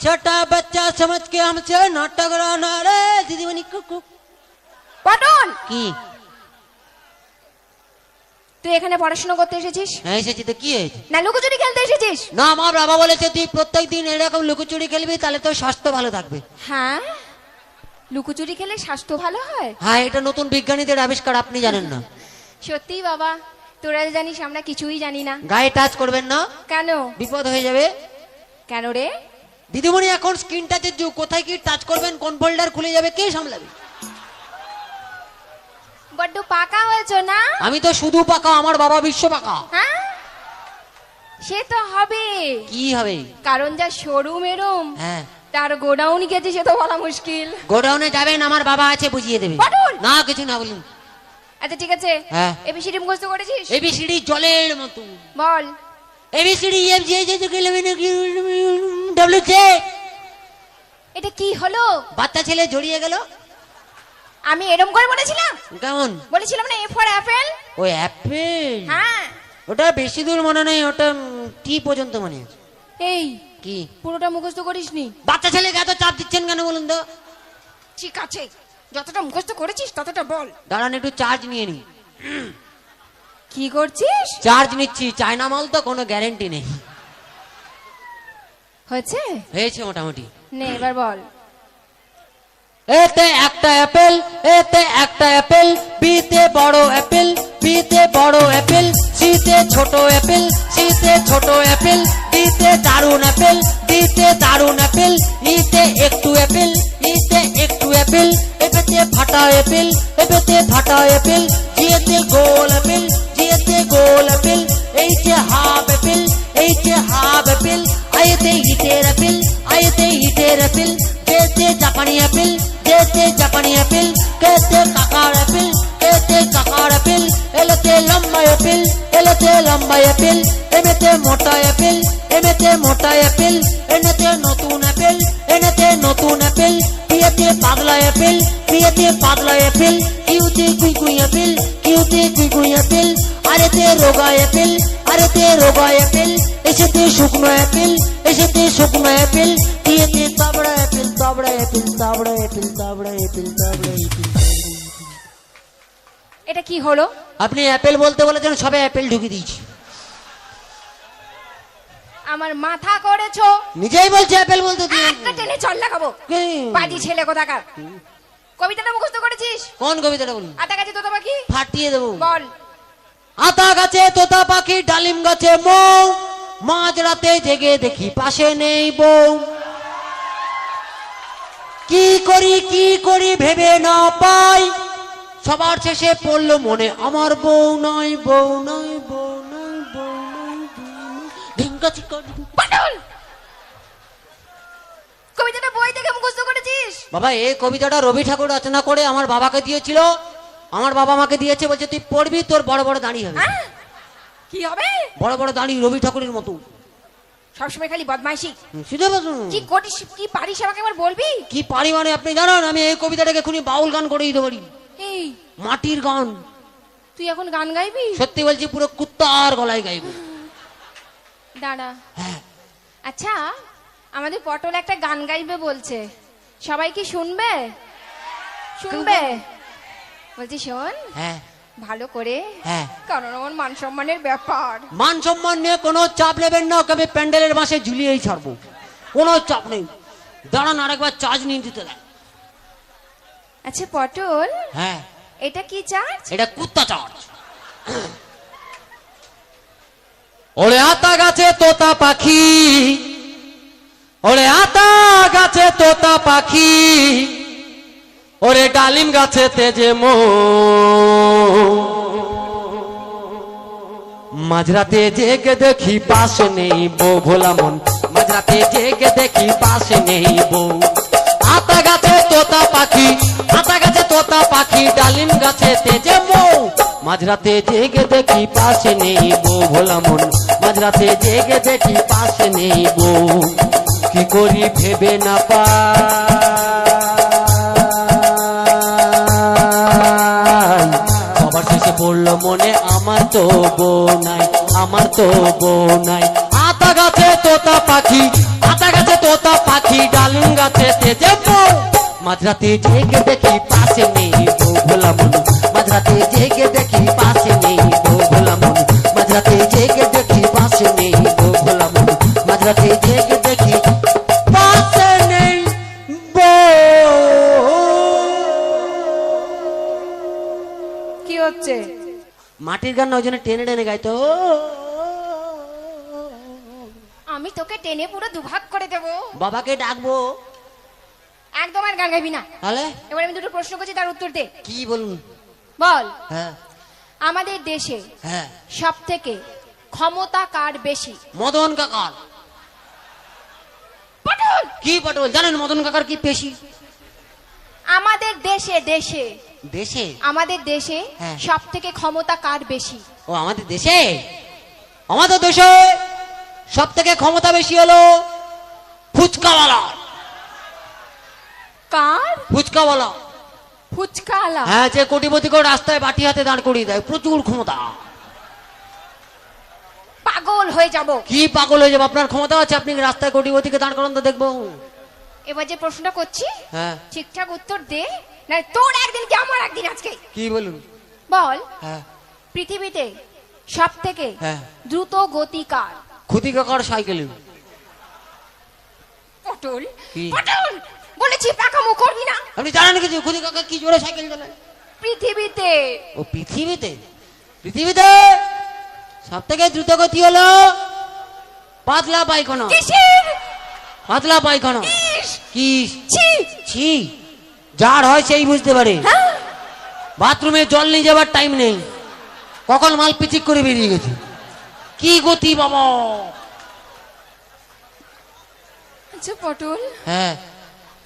छोटा बच्चा समझ के हमसे नाटक रहना रे दीदीमणि कुकु পটল কি তুই এখানে পড়াশোনা করতে এসেছিস হ্যাঁ এসেছি তো কি হয়েছে না লুকোচুরি খেলতে এসেছিস না আমার বাবা বলেছে তুই প্রত্যেক দিন এরকম লুকোচুরি খেলবি তাহলে তোর স্বাস্থ্য ভালো থাকবে হ্যাঁ লুকোচুরি খেলে স্বাস্থ্য ভালো হয় হ্যাঁ এটা নতুন বিজ্ঞানীদের আবিষ্কার আপনি জানেন না সত্যি বাবা তোরা যে জানিস আমরা কিছুই জানি না গায়ে টাচ করবেন না কেন বিপদ হয়ে যাবে কেন রে দিদিমণি এখন স্ক্রিন টাচের যুগ কোথায় কি টাচ করবেন কোন ফোল্ডার খুলে যাবে কে সামলাবে? বড্ড পাকা হয়েছ না? আমি তো শুধু পাকা আমার বাবা বিশ্ব পাকা। হ্যাঁ? সে তো হবে। কি হবে? কারণ যা শোরুম মেরুম হ্যাঁ। তার গোডাউন গেছে সে তো বলা মুশকিল। গোডাউনে যাবেন আমার বাবা আছে বুঝিয়ে দেবে! না কিছু না বলুন। আচ্ছা ঠিক আছে। হ্যাঁ। এবিসিডি মুখস্থ করেছিস? এবিসিডি জলের মতো বল। ABCD F G H W J এটা কি হলো বাচ্চা ছেলে জড়িয়ে গেল আমি এরম করে বলেছিলাম কেমন বলেছিলাম না এ ফর অ্যাপেল ওই অ্যাপেল হ্যাঁ ওটা বেশি দূর মনে নেই ওটা টি পর্যন্ত মনে আছে এই কি পুরোটা মুখস্থ করিসনি বাচ্চা ছেলেকে এত চাপ দিচ্ছেন কেন বলুন তো ঠিক আছে যতটা মুখস্থ করেছিস ততটা বল দাঁড়ান একটু চার্জ নিয়ে নি কি করছিস? চার্জ নিচ্ছি। চায়না মাল তো কোনো গ্যারেন্টি নেই। হয়েছে? হয়েছে মোটামুটি। নে এবার বল। এতে একটা অ্যাপেল এতে একটা অ্যাপেল বিতে বড় অ্যাপেল বিতে বড় অ্যাপেল সিতে ছোট অ্যাপেল সিতে ছোট অ্যাপেল ডিতে দারুণ অ্যাপেল ডিতে দারুণ অ্যাপেল ইতে একটু অ্যাপেল ইতে একটু অ্যাপেল এপেতে ফাটা অ্যাপেল এপেতে ফাটা অ্যাপেল জিয়েতে গোল অ্যাপেল জিয়েতে গোল অ্যাপেল এইতে হাফ অ্যাপেল এইতে হাফ অ্যাপেল আয়েতে ইটের অ্যাপেল আয়েতে ইটের অ্যাপেল কেতে জাপানি অ্যাপেল কেতে জাপানি এলেতে লম্বা অ্যাপেল এমেতে মোটা অ্যাপেল এমেতে মোটা অ্যাপেল এনেতে নতুন অ্যাপেল এনেতে নতুন অ্যাপেল পিয়েতে পাগলা অ্যাপেল পিয়েতে পাগলা অ্যাপেল কিউতে কুই কুই অ্যাপেল কিউতে কুই কুই অ্যাপেল আরেতে রোগা অ্যাপেল আরেতে রোগা অ্যাপেল এসেতে শুকনো অ্যাপেল এসেতে শুকনো অ্যাপেল দিয়েতে তাবড়া অ্যাপেল তাবড়া অ্যাপেল তাবড়া অ্যাপেল তাবড়া অ্যাপেল তাবড়া অ্যাপেল এটা কি হলো? আপনি অ্যাপেল বলতে বলেছেন সবে অ্যাপেল ঢুকে দিয়েছি। আমার মাথা করেছ? নিজেই বলছে অ্যাপেল বলতে দিয়ে একটা টেনে চল লাগাবো। বাজি ছেলে কোথাকার? কবিতাটা মুখস্থ করেছিস? কোন কবিতাটা বলুন? আতা গাছে তোতা পাখি? ফাটিয়ে দেবো। বল। আতা গাছে তোতা পাখি ডালিম গাছে মৌ। মাঝ রাতে জেগে দেখি পাশে নেই বউ। কি করি কি করি ভেবে না পাই। সবার শেষে পড়ল মনে আমার বউ নয় বউ নয় বউ নয় বউ নয় ঢিঙ্কা চিকা পাটল! কবিতাটা বই থেকে মুখস্থ করেছিস? বাবা এই কবিতাটা রবি ঠাকুর রচনা করে আমার বাবাকে দিয়েছিল। আমার বাবা আমাকে দিয়েছে বলছে তুই পড়বি তোর বড় বড় দাঁড়িয়ে হবে। হ্যাঁ কি হবে? বড় বড় দাঁড়ি রবি ঠাকুরের মতো। সবসময় খালি বদমাইশি। শুধু কি করিস কি পারিস আমাকে একবার বলবি? কি পারি মানে আপনি জানেন আমি এই কবিতাটাকে খুনি বাউল গান করে দিতে পারি। এই মাটির গান। তুই এখন গান গাইবি? সত্যি বলছি পুরো কুত্তার গলায় গাইব। দাঁড়া। হ্যাঁ। আচ্ছা আমাদের পটল একটা গান গাইবে বলছে। সবাই কি শুনবে? শুনবে? বলছি শোন। হ্যাঁ। ভালো করে হ্যাঁ। কারণ আমার মান সম্মানের ব্যাপার। মান সম্মান নিয়ে কোনো চাপ নেবেন না ওকে আমি প্যান্ডেলের মাসে ঝুলিয়েই ছাড়বো। কোনো চাপ নেই। দাঁড়ান আরেকবার চার্জ নিয়ে দিতে দেন আচ্ছা পটল? হ্যাঁ। এটা কি চার্জ? এটা কুত্তা চার্জ। ওরে আতা গাছে তোতা পাখি। ওরে আতা গাছে তোতা পাখি। ওরে ডালিম গাছে তেজে মো। মাঝরাতে জেগে দেখি পাশে নেই বউ ভোলা মন। মাঝরাতে জেগে দেখি পাশে নেই বউ। আতা গাছে তোতা পাখি। আতা গাছে তোতা পাখি ডালিম গাছে তেজে মাঝরাতে জেগে দেখি পাশে নেই বউ ভোলা মন। মাঝরাতে জেগে দেখি পাশে নেই বউ। কি করি ভেবে না পড়ল মনে, আমার তো আমার তো আতা গাছে তোতা পাখি, আতা গাছে তোতা পাখি মাঝরাতে জেগে দেখি পাশে নেই বউ। ভোলা মন মাঝরাতে জেগে দেখি পাশে নেই বউ ভোলা মন মাঝরাতে জেগে দেখি পাশে নেই বউ ভোলা মন মাঝরাতে জেগে দেখি পাশে নেই কি হচ্ছে? মাটির গান ওই জন্য টেনে টেনে গাইতো। আমি তোকে টেনে পুরো দুভাগ করে দেব। বাবাকে ডাকবো। একদম আর গান গাইবি না। তাহলে? এবার আমি দুটো প্রশ্ন করছি তার উত্তর দে। কি বলুন? বল। হ্যাঁ। আমাদের দেশে হ্যাঁ। সব থেকে ক্ষমতা কার বেশি? মদন কাকার। পটল! কি পটল? জানেন মদন কাকার কি পেশি? আমাদের দেশে দেশে। দেশে? আমাদের দেশে হ্যাঁ। সব থেকে ক্ষমতা কার বেশি? ও আমাদের দেশে? আমাদের দেশে সব থেকে ক্ষমতা বেশি হলো ফুচকাওয়ালা কার? ফুচকাওয়ালা। ফুচকা আলা হ্যাঁ যে কোটিপতিকে রাস্তায় বাটি হাতে দাঁড় করিয়ে দেয় প্রচুর ক্ষমতা। পাগল হয়ে যাব। কি পাগল হয়ে যাবে? আপনার ক্ষমতা আছে আপনি রাস্তায় কোটিপতিকে দাঁড় করান তো দেখব। এবার যে প্রশ্নটা করছি হ্যাঁ। ঠিকঠাক উত্তর দে না তোর একদিন কি আমার একদিন আজকে? কি বলুন? বল। হ্যাঁ। পৃথিবীতে সব থেকে হ্যাঁ। দ্রুত গতি কার? ক্ষতি সাইকেল। পটল। পটল! করবি না। আপনি জানেন কিছু ক্ষতি কাকা কি জোরে সাইকেল চালায়? পৃথিবীতে। ও পৃথিবীতে? পৃথিবীতে? সব থেকে দ্রুত গতি হলো পাতলা পায়খানা। কিসের? পাতলা পায়খানা। কি? ছি! ছি! যার হয় সেই বুঝতে পারে। হ্যাঁ? বাথরুমে জল নিয়ে যাবার টাইম নেই। কখন মাল পিচিক করে বেরিয়ে গেছে। কি গতি বাবা! আচ্ছা পটল। হ্যাঁ।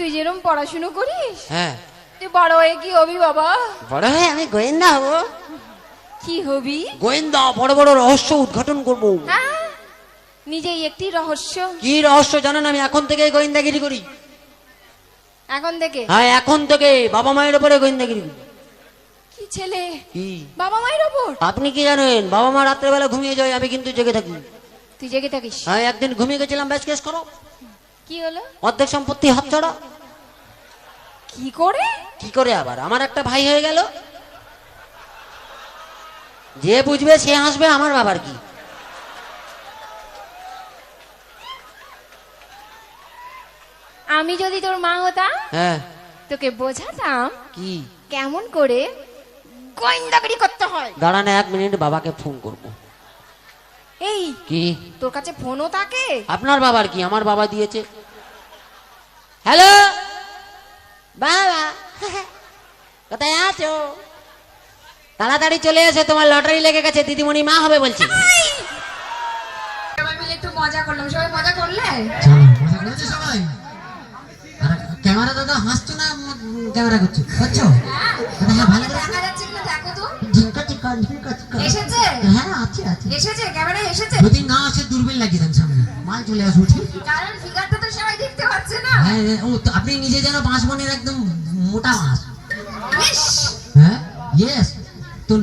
তুই যেরকম পড়াশুনো করিস হ্যাঁ। তুই বড় হয়ে কি হবি বাবা। বড় হয়ে আমি গোয়েন্দা হব। কি হবি? গোয়েন্দা বড় বড় রহস্য উদ্ঘাটন করব। হ্যাঁ? নিজেই একটি রহস্য। কি রহস্য জানেন আমি? এখন থেকে গোয়েন্দাগিরি করি। এখন থেকে? হ্যাঁ এখন থেকে বাবা মায়ের উপরে গোয়েন্দাগিরি করি। কি ছেলে? কি? বাবা মায়ের ওপর? আপনি কি জানেন? বাবা মা রাত্রেবেলা ঘুমিয়ে যায় আমি কিন্তু জেগে থাকি। তুই জেগে থাকিস? হ্যাঁ একদিন ঘুমিয়ে গেছিলাম ব্যাস কেস করো। কি হলো? অর্ধেক সম্পত্তি হাতছাড়া কি করে? কি করে আবার? আমার একটা ভাই হয়ে গেল। যে বুঝবে সে হাসবে আমার বাবার কি? আমি যদি তোর মা হতাম হ্যাঁ। তোকে বোঝাতাম কি? কেমন করে গোয়েন্দাগিরি করতে হয়। দাঁড়ান এক মিনিট বাবাকে ফোন করব। এই কি? তোর কাছে ফোনও থাকে আপনার বাবার কি? আমার বাবা দিয়েছে। হ্যালো বাবা। কোথায় আছো? তাড়াতাড়ি চলে এসে তোমার লটারি লেগে গেছে দিদিমণি মা হবে বলছি। সবাই মিলে একটু মজা করলাম। সবাই মজা করলে? চলো মজা করেছ সবাই? ক্যামেরা দাদা হাসছো না ক্যামেরা করছ? করছ? হ্যাঁ। হ্যাঁ ভালো দেখা যাচ্ছে দেখো তো। ঝিঙ্কা টিকা এসেছে? হ্যাঁ আছে আছে। এসেছে? ক্যামেরা এসেছে? যদি না আসে দূরবীন লাগিয়ে দেন সামনে? মাল চলে আসব কারণ ফিগারটা তো সবাই দেখতে পাচ্ছে না। হ্যাঁ হ্যাঁ, ও তো আপনি নিজে যেন পাঁচ বোনের একদম মোটা মাছ হ্যাঁ ইয়েস তোর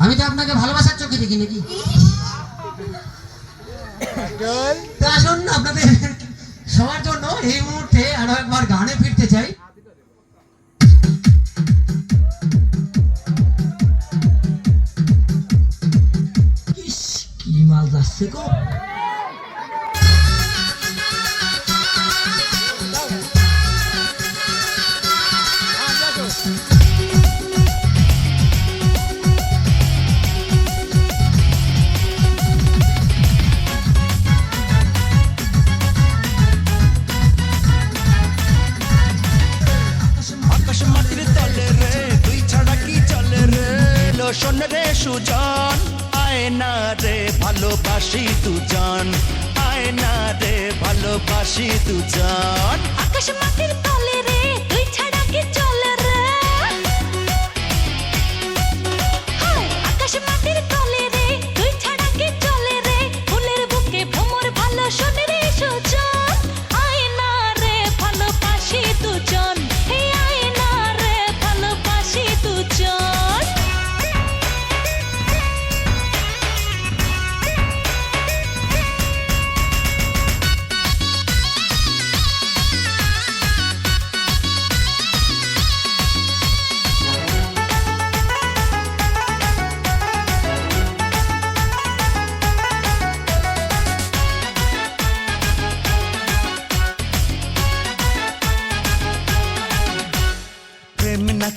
আমি তো আপনাকে ভালোবাসার চোখে দেখি নাকি? তো আসুন আপনাদের সবার জন্য এই মুহূর্তে আরও একবার গানে ফিরতে চাই। কি মাল যাচ্ছে গো। না রে ভালোবাসি দুজন। আকাশ মাটির তলে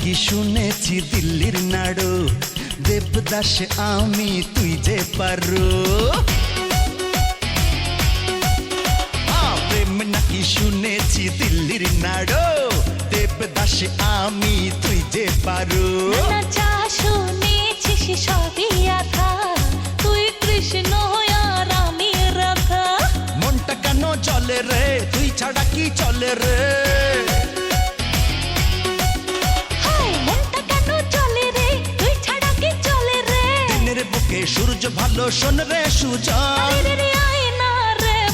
শুনেছি দিল্লির নাড়ু? দেবদাস আমি তুই যে পারো। প্রেম নাকি শুনেছি দিল্লির নাড়ু? দেবদাস আমি তুই যে পারো। যা সবই আধা তুই কৃষ্ণ আর আমি রাধা মনটা কেন চলে রে? তুই ছাড়া কি চলে রে? সূর্য ভালো শোন রে সুজন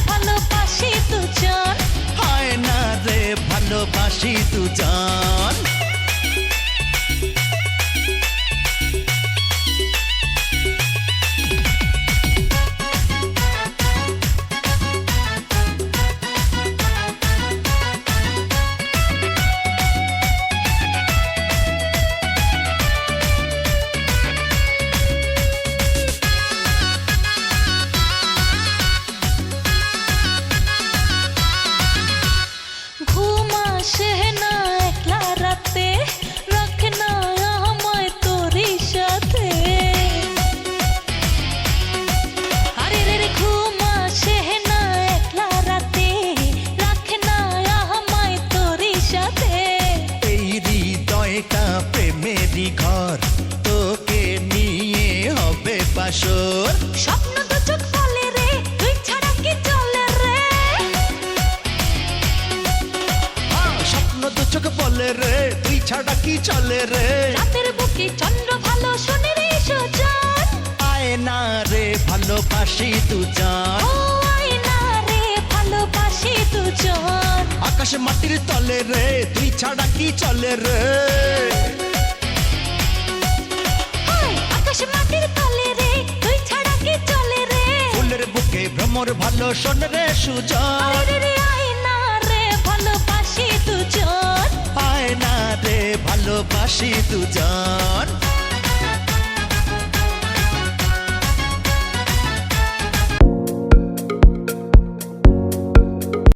ভালোবাসি দুজন। হায় না রে ভালোবাসি দুজন। রে। রাতের বুকে চন্দ্র ভালো শোনে রে সুজন। আয় না রে ভালোবাসি দুজন। ও আয়না রে ভালোবাসি দুজন। আকাশ মাটির তলে রে তুই ছাড়া কি চলে রে? আকাশ মাটির তলে রে তুই ছাড়া কি চলে রে? ফুলের বুকে ভ্রমর ভালো শোন রে সুজন। আরে রে আয়না রে ভালোবাসি দুজন। আয় না ভালোবাসি দুজন।